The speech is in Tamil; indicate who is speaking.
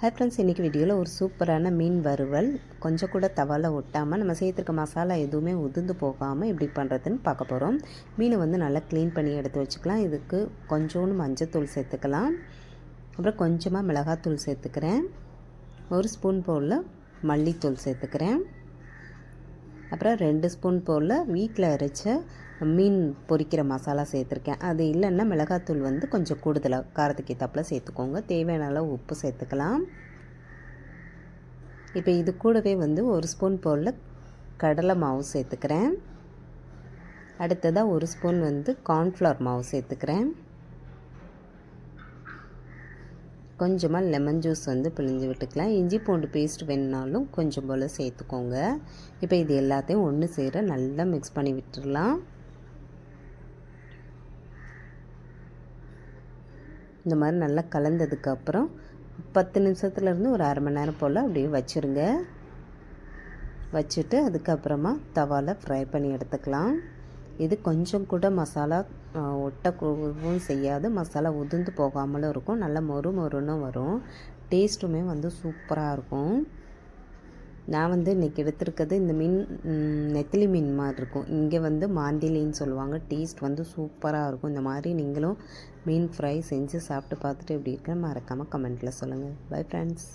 Speaker 1: ஹாய் ஃப்ரெண்ட்ஸ் இன்றைக்கி வீடியோவில் ஒரு சூப்பரான மீன் வறுவல். கொஞ்சம் கூட தவால ஒட்டாமல் நம்ம சேர்த்துருக்க மசாலா எதுவுமே உதிர்ந்து போகாமல் எப்படி பண்ணுறதுன்னு பார்க்க போகிறோம் மீனை வந்து நல்லா க்ளீன் பண்ணி எடுத்து வச்சுக்கலாம். இதுக்கு கொஞ்சோண்டு மஞ்சத்தூள் சேர்த்துக்கலாம். அப்புறம் கொஞ்சமாக மிளகாத்தூள் சேர்த்துக்கிறேன். ஒரு ஸ்பூன் போலில் மல்லித்தூள் சேர்த்துக்கிறேன். அப்புறம் ரெண்டு ஸ்பூன் போலில் வீட்டில் அரைச்ச மீன் பொரிக்கிற மசாலா சேர்த்துருக்கேன். அது இல்லைன்னா மிளகாத்தூள் வந்து கொஞ்சம் கூடுதலாக காரத்துக்கு ஏற்றாப்பில் சேர்த்துக்கோங்க. தேவையான அளவு உப்பு சேர்த்துக்கலாம். இப்போ இது கூடவே வந்து ஒரு ஸ்பூன் போல் கடலை மாவு சேர்த்துக்கிறேன். அடுத்ததாக ஒரு ஸ்பூன் வந்து கார்ன்ஃப்ளவர் மாவு சேர்த்துக்கிறேன். கொஞ்சமாக லெமன் ஜூஸ் வந்து பிழிஞ்சு விட்டுக்கலாம். இஞ்சி பூண்டு பேஸ்ட் வேணுனாலும் கொஞ்சம் போல் சேர்த்துக்கோங்க. இப்போ இது எல்லாத்தையும் ஒன்று சேர நல்லா மிக்ஸ் பண்ணி விட்டுடலாம் இந்த மாதிரி நல்லா கலந்ததுக்கப்புறம் பத்து நிமிஷத்துலேருந்து ஒரு அரை மணி நேரம் போல் அப்படியே வச்சுருங்க. வச்சுட்டு அதுக்கப்புறமா தவாவில் ஃப்ரை பண்ணி எடுத்துக்கலாம். இது கொஞ்சம் கூட மசாலா ஒட்டவும் செய்யாது. மசாலா உதிர்ந்து போகாமலும் இருக்கும். நல்லா மொறு மொறுன்னு வரும். டேஸ்ட்டுமே வந்து சூப்பராக இருக்கும். நான் வந்து இன்றைக்கி எடுத்திருக்கிறது இந்த மீன் நெத்திலி மீன் மாதிரி இருக்கும். இங்கே வந்து மாந்திலின்னு சொல்லுவாங்க. டேஸ்ட் வந்து சூப்பராக இருக்கும். இந்த மாதிரி நீங்களும் மீன் ஃப்ரை செஞ்சு சாப்பிட்டு பார்த்துட்டு எப்படி இருக்குன்னு மறக்காமல் கமெண்ட்டில் சொல்லுங்கள் பை ஃப்ரெண்ட்ஸ்